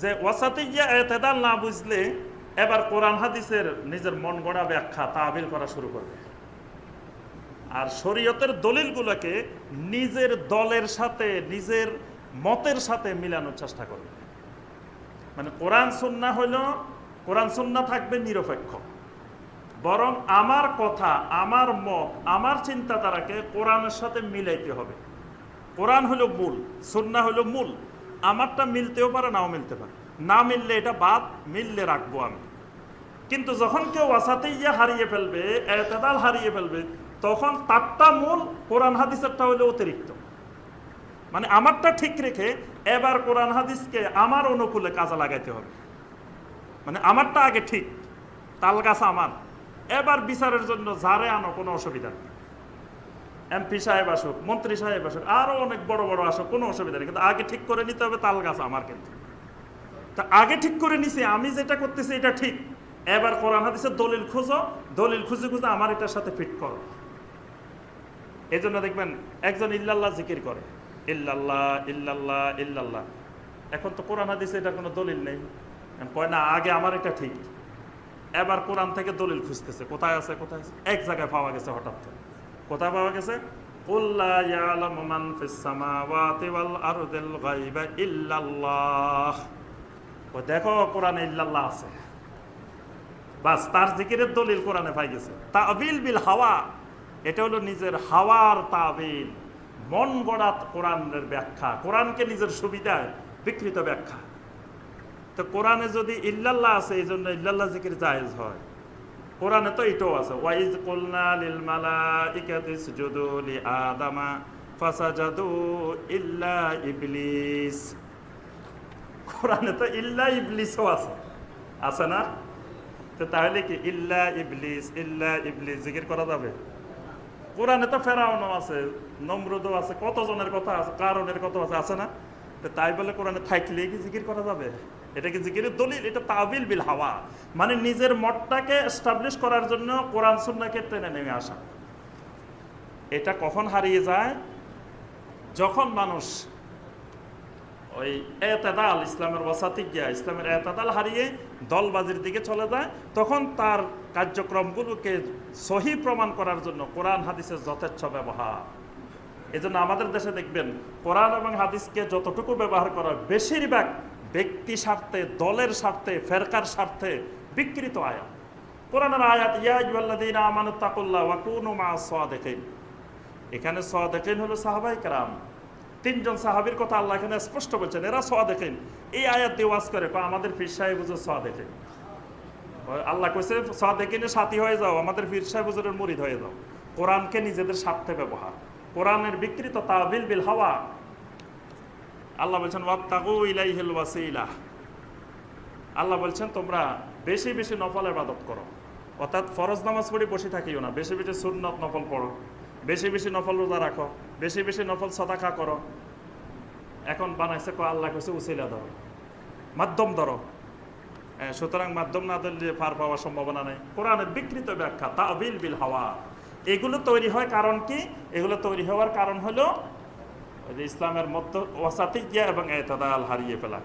যে ওয়াসাতিয়া এতেদাল না বুঝলে এবার কোরআন হাদিসের নিজের মন গড়া ব্যাখ্যা তাবিল করা শুরু করবে। আর শরীয়তের দলিলগুলোকে নিজের দলের সাথে, নিজের মতের সাথে মিলানোর চেষ্টা করবে। মানে কোরআন সুন্না হলো, কোরআন সুন্না থাকবে নিরপেক্ষ। বরং আমার কথা, আমার মত, আমার চিন্তাধারাকে কোরআনের সাথে মিলাইতে হবে। কোরআন হলো মূল সুন্না হলো মূল। আমারটা মিলতেও পারে, নাও মিলতে পারে। না মিললে এটা বাদ, মিললে রাখব আমি। কিন্তু যখন কেউ ওয়াসাতে ইয়ে হারিয়ে ফেলবে, এতেদাল হারিয়ে ফেলবে, তখন তারটা মূল কোরআন হাদিসেরটা হলে অতিরিক্ত। মানে আমারটা ঠিক রেখে এবার কোরআন হাদিসকে আমার অনুকূলে কাজে লাগাইতে হবে। মানে আমারটা আগে ঠিক তাল গাছ আমার। এবার বিচারের জন্য যারে আনো, কোনো অসুবিধা নেই। এমপি সাহেব আসুক, মন্ত্রী সাহেব আসুক, আরও অনেক বড় বড় আসুক, কোনো অসুবিধা নেই। কিন্তু আগে ঠিক করে নিতে হবে তাল গাছ আমার কিন্তু। তা আগে ঠিক করে নিছি, আমি যেটা করতেছি এটা ঠিক। এবার কোরআন হাদিসের দলিল খুঁজো, দলিল খুঁজে খুঁজে আমার এটার সাথে ফিট করো। এই জন্য দেখবেন, একজন ইল্লাল্লাহ জিকির করে। ইল্লাল্লাহ ইল্লাল্লাহ ইল্লাল্লাহ। এখন তো কোরআন হাদিসে এটা কোনো দলিল নেই। কয়, না, আগে আমার এটা ঠিক। এবার কোরআন থেকে দলিল খুঁজতেছে, কোথায় আছে কোথায় আছে? এক জায়গায় পাওয়া গেছে হঠাৎ করে। কোথায় পাওয়া গেছে? ইল্লাল্লাহ। আছে। দলিল গেছে। বিল তাবিল। মন গড়া কোরআনের ব্যাখ্যা। কোরআনকে নিজের সুবিধায় বিকৃত ব্যাখ্যা। তো কোরআনে যদি ইল্লাল্লাহ আছে, এই জন্য ইল্লাল্লাহ জিকির জায়েজ হয়। কোরআনে তো এটাও আছে, ওয়াইজ কুলনা লিল মালাইকাতি ইসজুদু লি আদামা ফাসাজাদু ইল্লা ইবলিস। কোরআনে তো ইল্লা ইবলিসও আছে। আছে না? তো তাহলে কি ইল্লা ইবলিস ইল্লা ইবলিস জিকির করা যাবে? কোরআনে তো ফেরাউনও আছে, নমরুদও আছে, কতজনের কথা আছে, কারণের কথা আছে আছে না? তাই বলে কোরআনে থাকলে কি জিকির করা যাবে? এটা কি জিকিরের দলিল? এটা তাবিল বিল হাওয়া। মানে নিজের মতটাকে এস্টাবলিশ করার জন্য কোরআন সুন্নাকে টেনে নেমে আসা। এটা কখন হারিয়ে যায়? যখন মানুষ ওই এতেদাল, ইসলামের ওয়াসাতিজ্ঞা ইসলামের এতেদাল হারিয়ে দলবাজির দিকে চলে যায়, তখন তার কার্যক্রমগুলোকে সহি প্রমাণ করার জন্য কোরআন, হাদিসের যথেচ্ছ ব্যবহার। এই জন্য আমাদের দেশে দেখবেন, কোরআন এবং হাদিসকে যতটুকু ব্যবহার করা বেশিরভাগ ব্যক্তি স্বার্থে, দলের স্বার্থে, ফেরকার স্বার্থে বিকৃত আয়াত। কোরআনের আয়াত ইয়াজুল্লাদিন আমানুত্তাকুল্লাহ ওয়াকুনু মা সাদেকিন। এখানে সাদেকিন হলো সাহাবাই কারাম। তিনজন সাহাবির কথা আল্লাহ এখানে স্পষ্ট বলছেন, এরা সোয়া দেখেন এই আয়াত দিয়ে ওয়াজ করে আমাদের পীর সাহেব সোয়া দেখেন আল্লাহ কইছে দেখিনে সাথী হয়ে যাও, আমাদের পীর সাহেব হুজুরের হয়ে যাও। কোরআনকে নিজেদের স্বার্থে ব্যবহার। কোরআনের বিকৃত তাবিল বিল হাওয়া। আল্লাহ বলছেন আল্লাহ বলছেন তোমরা বেশি বেশি নফল ইবাদত করো। অর্থাৎ ফরজ নামাজ পড়ে বসে থাকিও না। বেশি বেশি সুন্নত নফল পড়ো। বেশি বেশি নফল রোজা রাখো। বেশি বেশি নফল সদাকা করো। এখন বানাইছে কো আল্লাহ কইছে উচিলা ধরো মাধ্যম ধরো। হ্যাঁ, সুতরাং মাধ্যম না ধরলে পার পাওয়ার সম্ভাবনা নেই। কোরআনের বিকৃত ব্যাখ্যা তাবিল বিল হাওয়া। এগুলো তৈরি হয় কারণ কি? এগুলো তৈরি হওয়ার কারণ হলো ইসলামের মধ্য ওয়াসাতিক এবং এতদাল হারিয়ে ফেলা।